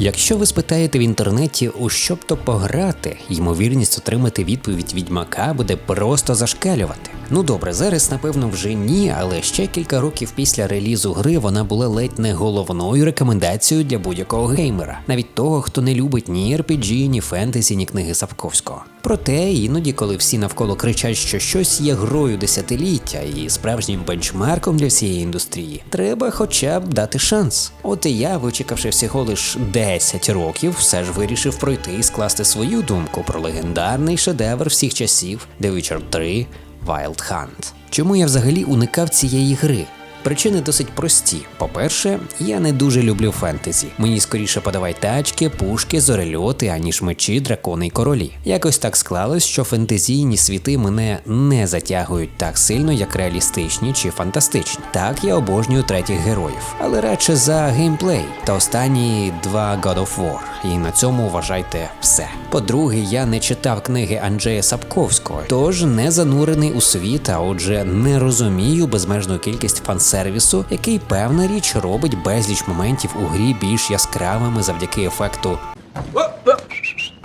Якщо ви спитаєте в інтернеті, у що б то пограти, ймовірність отримати відповідь відьмака буде просто зашкалювати. Ну добре, зараз напевно вже ні, але ще кілька років після релізу гри вона була ледь не головною рекомендацією для будь-якого геймера, навіть того, хто не любить ні RPG, ні фентезі, ні книги Сапковського. Проте іноді, коли всі навколо кричать, що щось є грою десятиліття і справжнім бенчмарком для всієї індустрії, треба хоча б дати шанс. От і я, вичекавши всього лиш 10 років, все ж вирішив пройти і скласти свою думку про легендарний шедевр всіх часів The Witcher 3 Wild Hunt. Чому я взагалі уникав цієї гри? Причини досить прості. По-перше, я не дуже люблю фентезі. Мені скоріше подавай тачки, пушки, зорельоти, аніж мечі, дракони й королі. Якось так склалось, що фентезійні світи мене не затягують так сильно, як реалістичні чи фантастичні. Так я обожнюю третіх героїв, але радше за геймплей та останні два God of War. І на цьому вважайте все. По-друге, я не читав книги Анджея Сапковського, тож не занурений у світ, а отже, не розумію безмежну кількість фансервісу, який певна річ робить безліч моментів у грі більш яскравими завдяки ефекту.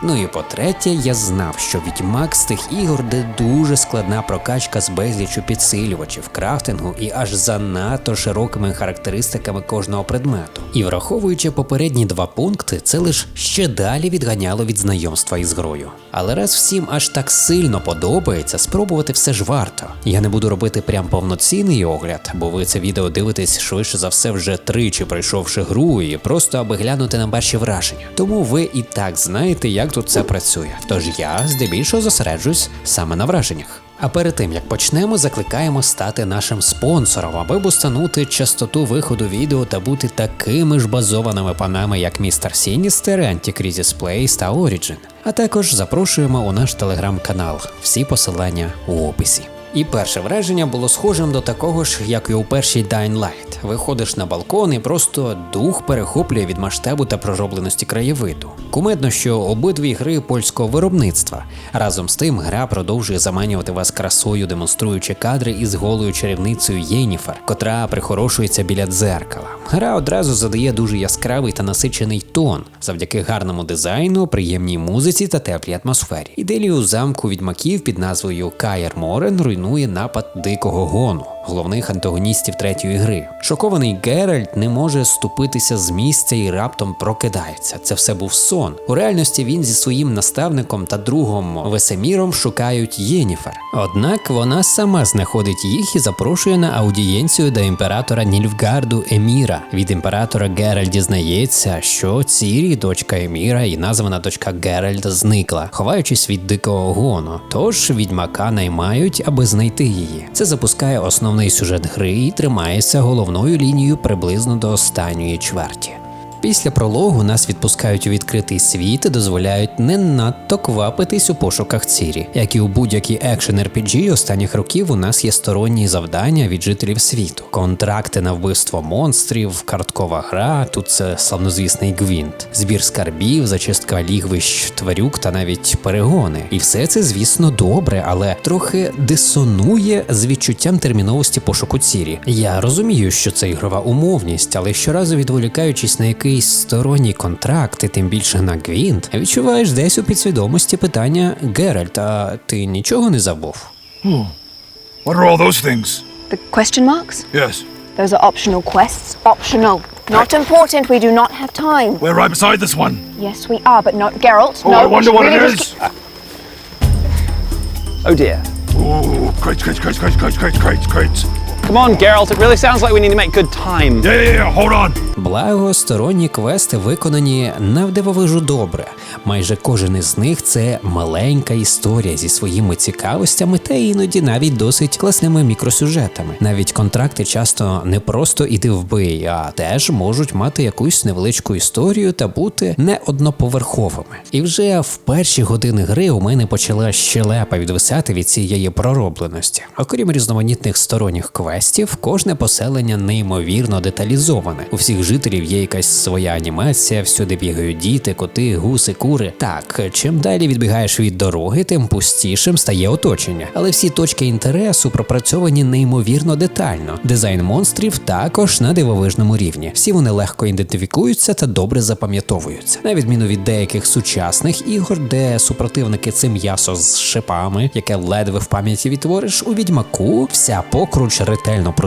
Ну і по-третє, я знав, що відьмак з тих ігор, де дуже складна прокачка з безлічу підсилювачів, крафтингу і аж занадто широкими характеристиками кожного предмету. І враховуючи попередні два пункти, це лише ще далі відганяло від знайомства із грою. Але раз всім аж так сильно подобається, спробувати все ж варто. Я не буду робити прям повноцінний огляд, бо ви це відео дивитесь швидше за все вже тричі пройшовши гру і просто аби глянути на перші враження. Тому ви і так знаєте, як тут це працює. Тож я здебільшого зосереджусь саме на враженнях. А перед тим як почнемо, закликаємо стати нашим спонсором, аби бустанути частоту виходу відео та бути такими ж базованими панами, як містер Сіністер, Антікрізіс Плейс та Origin. А також запрошуємо у наш телеграм-канал. Всі посилання у описі. І перше враження було схожим до такого ж, як і у першій Dying Light. Виходиш на балкон і просто дух перехоплює від масштабу та проробленості краєвиду. Кумедно, що обидві гри польського виробництва. Разом з тим, гра продовжує заманювати вас красою, демонструючи кадри із голою чарівницею Єніфер, котра прихорошується біля дзеркала. Гра одразу задає дуже яскравий та насичений тон, завдяки гарному дизайну, приємній музиці та теплій атмосфері. Іделію замку відьмаків під назвою Каєр Морен руйнує напад дикого гону, головних антагоністів третьої гри. Шокований Геральт не може ступитися з місця і раптом прокидається. Це все був сон. У реальності він зі своїм наставником та другом Весеміром шукають Єніфер. Однак вона сама знаходить їх і запрошує на аудієнцію до імператора Нільфгарду Еміра. Від імператора Геральт дізнається, що Цірі, дочка Еміра і названа дочка Геральта зникла, ховаючись від дикого гону. Тож відьмака наймають, аби знайти її. Це запускає основний сюжет гри і тримається головною лінією приблизно до останньої чверті. Після прологу нас відпускають у відкритий світ і дозволяють не надто квапитись у пошуках цірі. Як і у будь-якій екшен RPG останніх років у нас є сторонні завдання від жителів світу, контракти на вбивство монстрів, карткова гра, тут це славнозвісний гвінт, збір скарбів, зачистка лігвищ, тварюк та навіть перегони. І все це, звісно, добре, але трохи дисонує з відчуттям терміновості пошуку цірі. Я розумію, що це ігрова умовність, але щоразу відволікаючись на якийсь сторонній контракт, і тим більше на гвінт, відчуваєш десь у підсвідомості питання Геральт, а ти нічого не забув? Hmm. What are all those things? The question marks? Yes. Those are optional quests. Optional. Not important. We do not have time. We're right beside this one. Yes, we are, but no. Geralt, Oh, no. I wonder what it is. just- Oh dear. Ooh, crates, crates, crates, crates, crates, crates, crates, crates. Come on, Geralt, it really sounds like we need to make good time. Yeah, yeah, yeah, hold on. Благо, сторонні квести виконані навдивовижу добре. Майже кожен із них це маленька історія зі своїми цікавостями та іноді навіть досить класними мікросюжетами. Навіть контракти часто не просто іди в бий, а теж можуть мати якусь невеличку історію та бути не одноповерховими. І вже в перші години гри у мене почала щелепа відвисати від цієї проробленості. Окрім різноманітних сторонніх квестів, квестів, кожне поселення неймовірно деталізоване. У всіх жителів є якась своя анімація, всюди бігають діти, коти, гуси, кури. Так, чим далі відбігаєш від дороги, тим пустішим стає оточення. Але всі точки інтересу пропрацьовані неймовірно детально. Дизайн монстрів також на дивовижному рівні. Всі вони легко ідентифікуються та добре запам'ятовуються. На відміну від деяких сучасних ігор, де супротивники це м'ясо з шипами, яке ледве в пам'яті відтвориш, у відьмаку вся покруч ретельно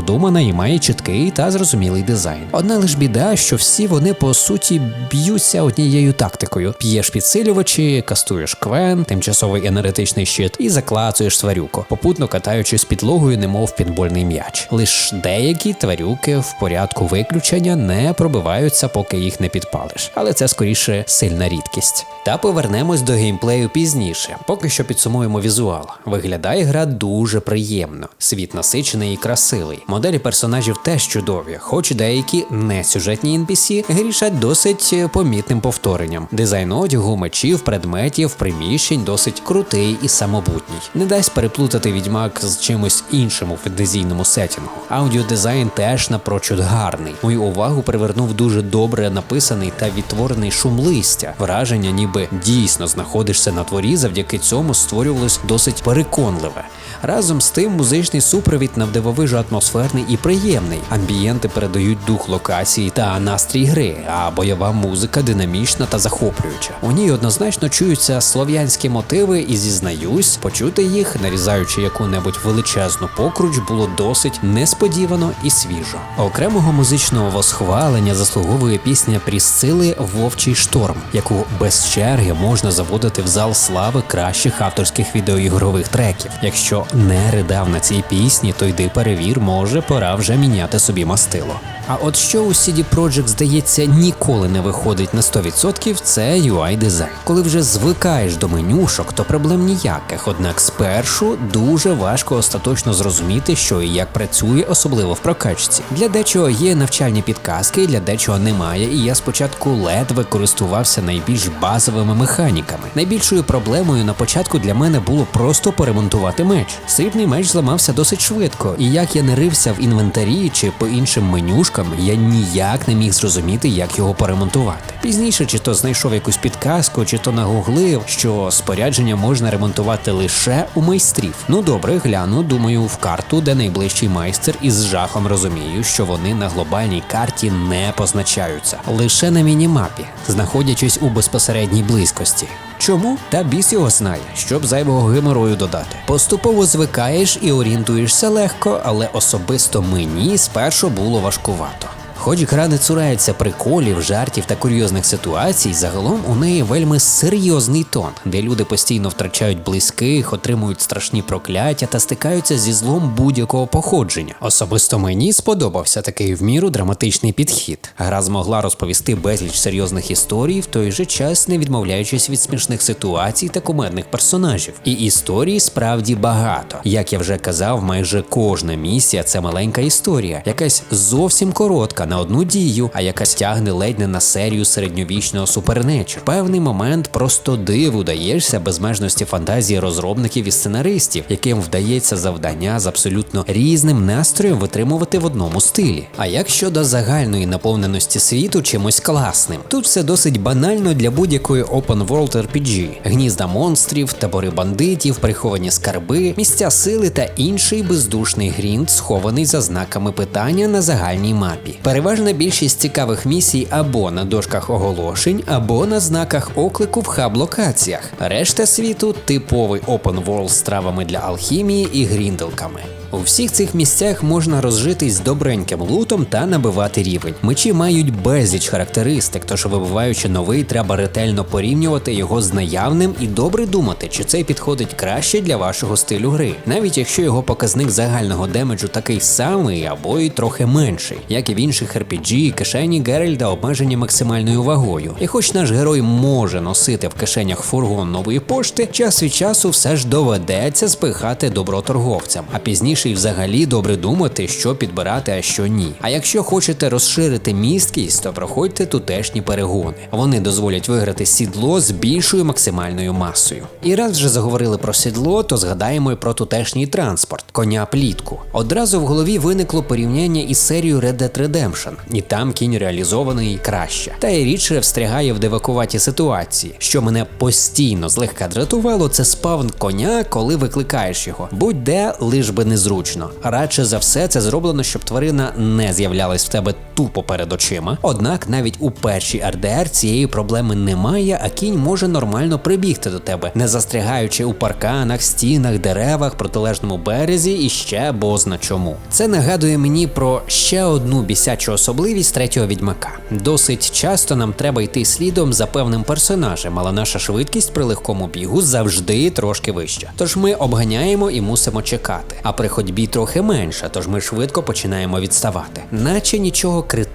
продумана і має чіткий та зрозумілий дизайн. Одна лиш біда, що всі вони по суті б'ються однією тактикою: п'єш підсилювачі, кастуєш квен, тимчасовий енергетичний щит і заклацуєш тварюку, попутно катаючись підлогою, немов підбольний м'яч. Лиш деякі тварюки в порядку виключення не пробиваються, поки їх не підпалиш. Але це скоріше сильна рідкість. Та повернемось до геймплею пізніше. Поки що підсумуємо візуал. Виглядає гра дуже приємно. Світ насичений і красивий. Моделі персонажів теж чудові, хоч деякі не сюжетні NPC грішать досить е, помітним повторенням. Дизайн одягу, мечів, предметів, приміщень досить крутий і самобутній. Не дасть переплутати відьмак з чимось іншим у фентезійному сетінгу. Аудіодизайн теж напрочуд гарний. Мою увагу привернув дуже добре написаний та відтворений шум листя. Враження, ніби дійсно знаходишся на творі, завдяки цьому створювалось досить переконливе. Разом з тим, музичний супровід навдивовижу атмосферний і приємний. Амбієнти передають дух локації та настрій гри, а бойова музика динамічна та захоплююча. У ній однозначно чуються слов'янські мотиви, і зізнаюсь, почути їх, нарізаючи яку-небудь величезну покруч, було досить несподівано і свіжо. Окремого музичного восхвалення заслуговує пісня Прісцили Вовчий шторм, яку без черги можна заводити в зал слави кращих авторських відеоігрових треків. Якщо не ридав на цій пісні, то йди перевір, може пора вже міняти собі мастило. А от що у CD Projekt, здається, ніколи не виходить на 100%, це UI дизайн. Коли вже звикаєш до менюшок, то проблем ніяких. Однак спершу дуже важко остаточно зрозуміти, що і як працює, особливо в прокачці. Для дечого є навчальні підказки, для дечого немає, і я спочатку ледве користувався найбільш базовими механіками. Найбільшою проблемою на початку для мене було просто поремонтувати меч. Срібний меч зламався досить швидко, і як я не рився в інвентарі чи по іншим менюшкам, я ніяк не міг зрозуміти, як його поремонтувати. Пізніше, чи то знайшов якусь підказку, чи то нагуглив, що спорядження можна ремонтувати лише у майстрів. Ну добре, гляну, думаю, в карту, де найближчий майстер, і з жахом розумію, що вони на глобальній карті не позначаються, лише на мінімапі, знаходячись у безпосередній близькості. Чому? Та біс його знає, щоб зайвого геморою додати. Поступово звикаєш і орієнтуєшся легко, але особисто мені спершу було важкувато. Гра не цурається приколів, жартів та курйозних ситуацій, загалом у неї вельми серйозний тон, де люди постійно втрачають близьких, отримують страшні прокляття та стикаються зі злом будь-якого походження. Особисто мені сподобався такий в міру драматичний підхід. Гра змогла розповісти безліч серйозних історій, в той же час не відмовляючись від смішних ситуацій та кумедних персонажів. І історій справді багато. Як я вже казав, майже кожна місія це маленька історія, якась зовсім коротка на одну дію, а якась тягне ледь не на серію середньовічного супернечу. Певний момент просто диву даєшся безмежності фантазії розробників і сценаристів, яким вдається завдання з абсолютно різним настроєм витримувати в одному стилі. А як щодо загальної наповненості світу чимось класним, тут все досить банально для будь-якої open world RPG. гнізда монстрів, табори бандитів, приховані скарби, місця сили та інший бездушний грінт, схований за знаками питання на загальній мапі. Переважна більшість цікавих місій або на дошках оголошень, або на знаках оклику в хаб-локаціях. Решта світу типовий open world з травами для алхімії і грінделками. У всіх цих місцях можна розжитись добреньким лутом та набивати рівень. Мечі мають безліч характеристик, тож вибиваючи новий, треба ретельно порівнювати його з наявним і добре думати, чи цей підходить краще для вашого стилю гри, навіть якщо його показник загального демеджу такий самий або й трохи менший, як і в інших RPG, кишені Геральда обмежені максимальною вагою. І хоч наш герой може носити в кишенях фургон нової пошти, час від часу все ж доведеться спихати добро торговцям, а пізніше складніше і взагалі добре думати, що підбирати, а що ні. А якщо хочете розширити місткість, то проходьте тутешні перегони. Вони дозволять виграти сідло з більшою максимальною масою. І раз вже заговорили про сідло, то згадаємо і про тутешній транспорт коня плітку. Одразу в голові виникло порівняння із серією Red Dead Redemption, і там кінь реалізований краще. Та й рідше встрягає в девакуваті ситуації. Що мене постійно злегка дратувало, це спавн коня, коли викликаєш його. Будь-де лиш би незручно. Радше за все, це зроблено, щоб тварина не з'являлась в тебе тупо перед очима. Однак навіть у першій РДР цієї проблеми немає, а кінь може нормально прибігти до тебе, не застрягаючи у парканах, стінах, деревах, протилежному березі і ще бозна чому. Це нагадує мені про ще одну бісячу особливість третього відьмака. Досить часто нам треба йти слідом за певним персонажем, але наша швидкість при легкому бігу завжди трошки вища. Тож ми обганяємо і мусимо чекати. А при ходьбі трохи менша, тож ми швидко починаємо відставати. Наче нічого критичного,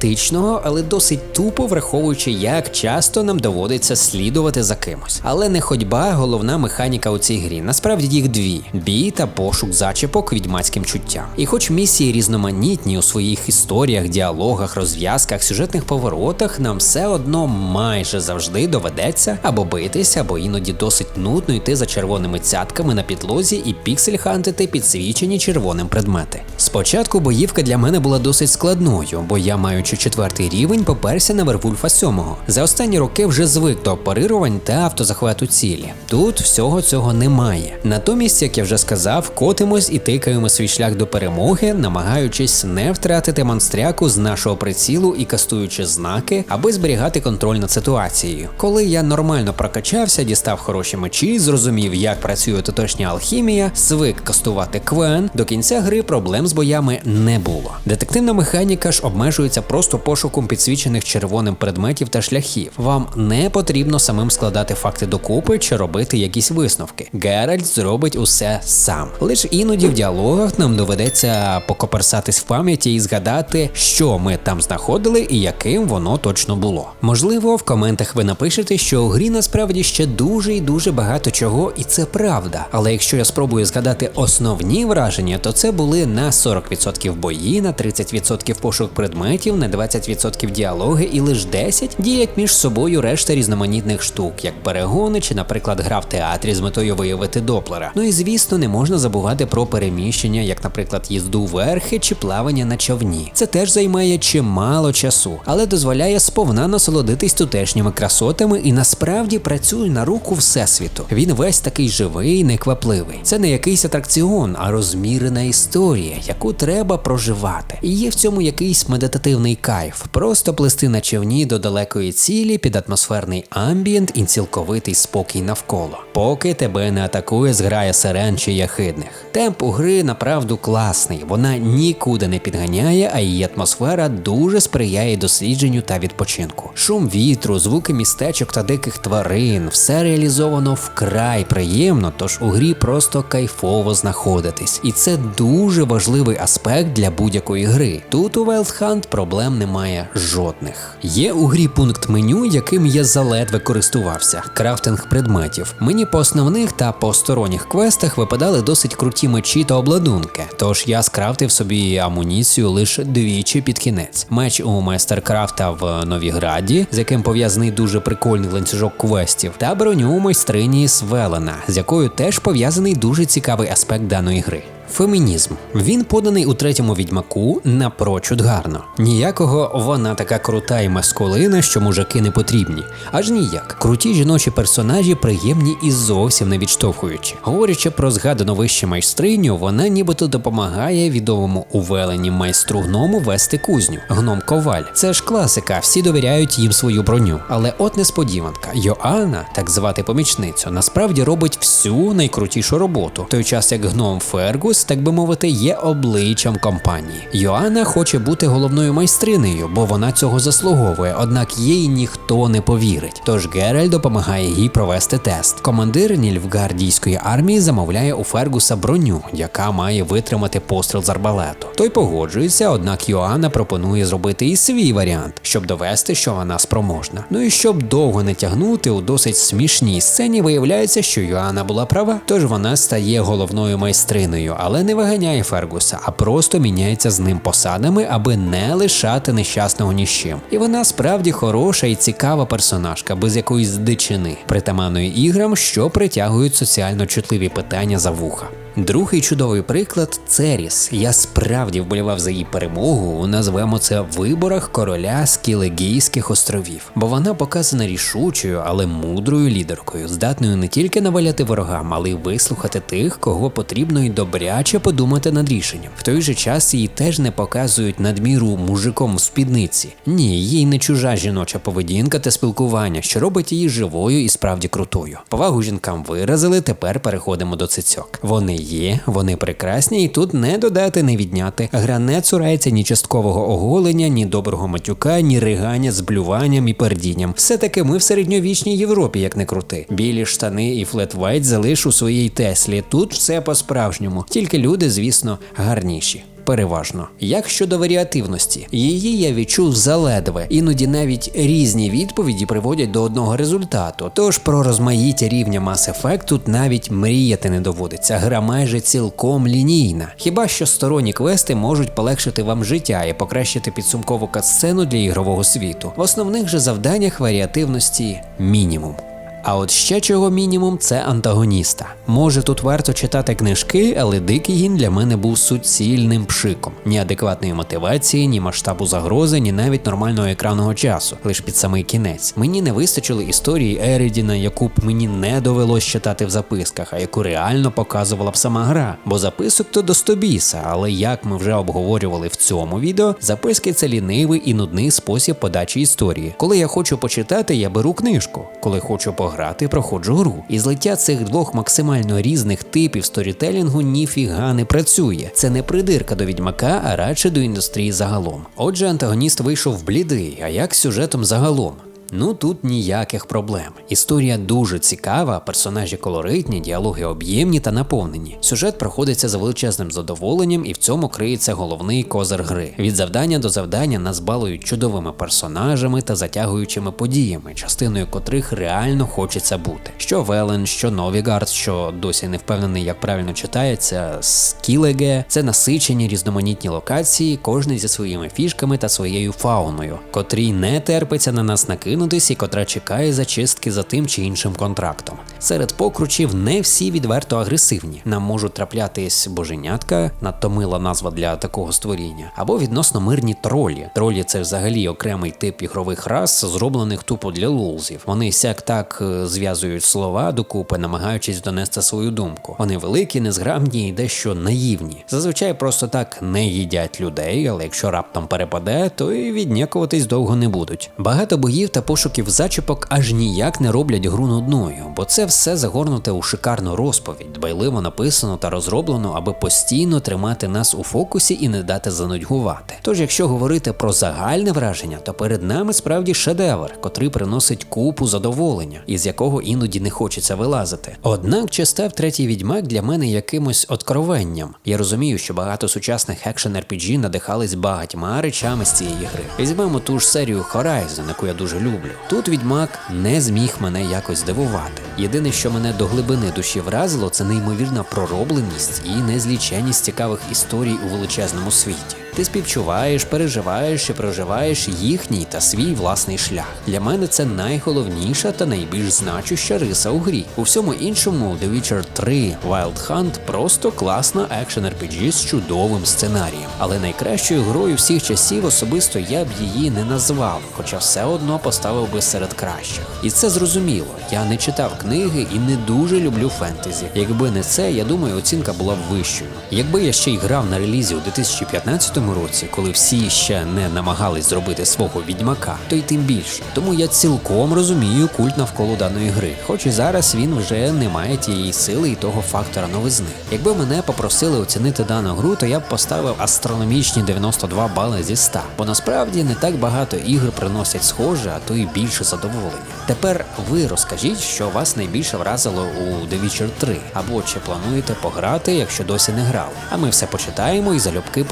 але досить тупо враховуючи, як часто нам доводиться слідувати за кимось. Але не ходьба головна механіка у цій грі. Насправді їх дві: бій та пошук зачіпок відьмацьким чуттям. І хоч місії різноманітні у своїх історіях, діалогах, розв'язках, сюжетних поворотах, нам все одно майже завжди доведеться або битися, або іноді досить нудно йти за червоними цятками на підлозі і піксель хантити підсвічені червоним предмети. Спочатку боївка для мене була досить складною, бо я, маючи четвертий рівень, поперся на Вервульфа 7. За останні роки вже звик до парирувань та автозахвату цілі. Тут всього цього немає. Натомість, як я вже сказав, котимось і тикаємо свій шлях до перемоги, намагаючись не втратити монстряку з нашого прицілу і кастуючи знаки, аби зберігати контроль над ситуацією. Коли я нормально прокачався, дістав хороші мечі, зрозумів, як працює тутешня алхімія, звик кастувати квен, до кінця гри проблем з боями не було. Детективна механіка ж обмежується просто пошуком підсвічених червоним предметів та шляхів. Вам не потрібно самим складати факти докупи чи робити якісь висновки. Геральт зробить усе сам. Лише іноді в діалогах нам доведеться покоперсатись в пам'яті і згадати, що ми там знаходили і яким воно точно було. Можливо, в коментах ви напишете, що у грі насправді ще дуже і дуже багато чого, і це правда. Але якщо я спробую згадати основні враження, то це були на 40% бої, на 30% пошук предметів, на 20% діалоги і лише 10 діять між собою решта різноманітних штук, як перегони чи, наприклад, гра в театрі з метою виявити доплера. Ну і звісно, не можна забувати про переміщення, як, наприклад, їзду верхи чи плавання на човні. Це теж займає чимало часу, але дозволяє сповна насолодитись тутешніми красотами і насправді працює на руку всесвіту. Він весь такий живий, неквапливий. Це не якийсь атракціон, а розмірена історія, яку треба проживати. І є в цьому якийсь медитативний кайф, просто плисти на човні до далекої цілі під атмосферний амбієнт і цілковитий спокій навколо, поки тебе не атакує зграя сирен чи яхидних. Темп у гри направду класний, вона нікуди не підганяє, а її атмосфера дуже сприяє дослідженню та відпочинку. Шум вітру, звуки містечок та диких тварин, все реалізовано вкрай приємно, тож у грі просто кайфово знаходитись. І це дуже важливий аспект для будь-якої гри. Тут у Wild Hunt проблем немає жодних. Є у грі пункт меню, яким я заледве користувався крафтинг предметів. Мені по основних та по сторонніх квестах випадали досить круті мечі та обладунки. Тож я скрафтив собі амуніцію лише двічі під кінець. Меч у майстеркрафта в Новіграді, з яким пов'язаний дуже прикольний ланцюжок квестів, та броню у майстрині Свелена, з якою теж пов'язаний дуже цікавий аспект даної гри. Фемінізм. Він поданий у третьому відьмаку напрочуд гарно. Ніякого вона така крута і маскулина, що мужики не потрібні. Аж ніяк. Круті жіночі персонажі приємні і зовсім не відштовхуючі. Говорячи про згадану вище майстриню, вона нібито допомагає відомому у велені майстру гному вести кузню. Гном коваль. Це ж класика, всі довіряють їм свою броню. Але от несподіванка, Йоанна, так звати помічницю, насправді робить всю найкрутішу роботу. В той час як гном Фергус, так би мовити, є обличчям компанії. Йоанна хоче бути головною майстринею, бо вона цього заслуговує, однак їй ніхто не повірить. Тож Гераль допомагає їй провести тест. Командир Нільфгардійської армії замовляє у Фергуса броню, яка має витримати постріл з арбалету. Той погоджується, однак Йоанна пропонує зробити і свій варіант, щоб довести, що вона спроможна. Ну і щоб довго не тягнути у досить смішній сцені, виявляється, що Йоанна була права, тож вона стає головною майстриною. Але не виганяє Фергуса, а просто міняється з ним посадами, аби не лишати нещасного ні з чим. І вона справді хороша і цікава персонажка, без якоїсь дичини, притаманної іграм, що притягують соціально чутливі питання за вуха. Другий чудовий приклад Церіс. Я справді вболівав за її перемогу. Назвемо це виборах короля Скілегійських островів, бо вона показана рішучою, але мудрою лідеркою, здатною не тільки наваляти ворогам, але й вислухати тих, кого потрібно й добряче подумати над рішенням. В той же час її теж не показують надміру мужиком в спідниці. Ні, їй не чужа жіноча поведінка та спілкування, що робить її живою і справді крутою. Повагу жінкам виразили. Тепер переходимо до цицьок. Вони є, вони прекрасні, і тут не додати, не відняти. Гра не цурається ні часткового оголення, ні доброго матюка, ні ригання з блюванням і пердінням. Все таки ми в середньовічній Європі, як не крути. Білі штани і флетвайт залиш у своїй Теслі. Тут все по-справжньому, тільки люди, звісно, гарніші. Переважно. Як щодо варіативності, її я відчув заледве, іноді навіть різні відповіді приводять до одного результату. Тож про розмаїття рівня Mass Effect тут навіть мріяти не доводиться. Гра майже цілком лінійна. Хіба що сторонні квести можуть полегшити вам життя і покращити підсумкову катсцену для ігрового світу. В основних же завданнях варіативності мінімум. А от ще чого мінімум це антагоніста. Може тут варто читати книжки, але дикий гін для мене був суцільним пшиком. Ні адекватної мотивації, ні масштабу загрози, ні навіть нормального екранного часу, лише під самий кінець. Мені не вистачило історії Ерідіна, яку б мені не довелось читати в записках, а яку реально показувала б сама гра. Бо записок то до стобіса, але як ми вже обговорювали в цьому відео, записки це лінивий і нудний спосіб подачі історії. Коли я хочу почитати, я беру книжку. Коли хочу пограти, проходжу гру. І злиття цих двох максимально різних типів сторітелінгу ніфіга не працює. Це не придирка до відьмака, а радше до індустрії загалом. Отже, антагоніст вийшов блідий, а як сюжетом загалом? Ну тут ніяких проблем. Історія дуже цікава, персонажі колоритні, діалоги об'ємні та наповнені. Сюжет проходиться за величезним задоволенням, і в цьому криється головний козир гри. Від завдання до завдання нас балують чудовими персонажами та затягуючими подіями, частиною котрих реально хочеться бути. Що Велен, що Новігард, що досі не впевнений, як правильно читається, Скілеге це насичені різноманітні локації, кожний зі своїми фішками та своєю фауною, котрій не терпиться на нас накинутись і котра чекає зачистки за тим чи іншим контрактом. Серед покручів не всі відверто агресивні. Нам можуть траплятись боженятка, надто мила назва для такого створіння, або відносно мирні тролі. Тролі це взагалі окремий тип ігрових рас, зроблених тупо для лулзів. Вони сяк так е, зв'язують слова докупи, намагаючись донести свою думку. Вони великі, незграбні і дещо наївні. Зазвичай просто так не їдять людей, але якщо раптом перепаде, то і віднякуватись довго не будуть. Багато боїв та пошуків зачіпок аж ніяк не роблять гру нудною, бо це все загорнуте у шикарну розповідь, дбайливо написано та розроблено, аби постійно тримати нас у фокусі і не дати занудьгувати. Тож, якщо говорити про загальне враження, то перед нами справді шедевр, котрий приносить купу задоволення, із якого іноді не хочеться вилазити. Однак чи став третій відьмак для мене якимось откровенням. Я розумію, що багато сучасних екшен RPG надихались багатьма речами з цієї гри. Візьмемо ту ж серію Horizon, яку я дуже люблю. Тут відьмак не зміг мене якось здивувати. Єдине, що мене до глибини душі вразило, це неймовірна проробленість і незліченність цікавих історій у величезному світі. Ти співчуваєш, переживаєш і проживаєш їхній та свій власний шлях. Для мене це найголовніша та найбільш значуща риса у грі. У всьому іншому The Witcher 3 Wild Hunt просто класна екшен RPG з чудовим сценарієм. Але найкращою грою всіх часів особисто я б її не назвав, хоча все одно поставив би серед кращих. І це зрозуміло. Я не читав книги і не дуже люблю фентезі. Якби не це, я думаю, оцінка була б вищою. Якби я ще й грав на релізі у 2015 році, коли всі ще не намагались зробити свого відьмака, то й тим більше. Тому я цілком розумію культ навколо даної гри, хоч і зараз він вже не має тієї сили і того фактора новизни. Якби мене попросили оцінити дану гру, то я б поставив астрономічні 92 бали зі 100, бо насправді не так багато ігр приносять схоже, а то й більше задоволення. Тепер ви розкажіть, що вас найбільше вразило у The Witcher 3, або чи плануєте пограти, якщо досі не грали. А ми все почитаємо і залюбки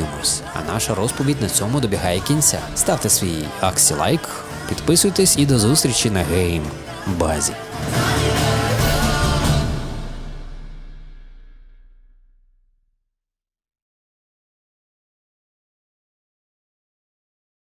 поспілкуємось. А наша розповідь на цьому добігає кінця. Ставте свій аксі лайк, підписуйтесь і до зустрічі на гейм базі.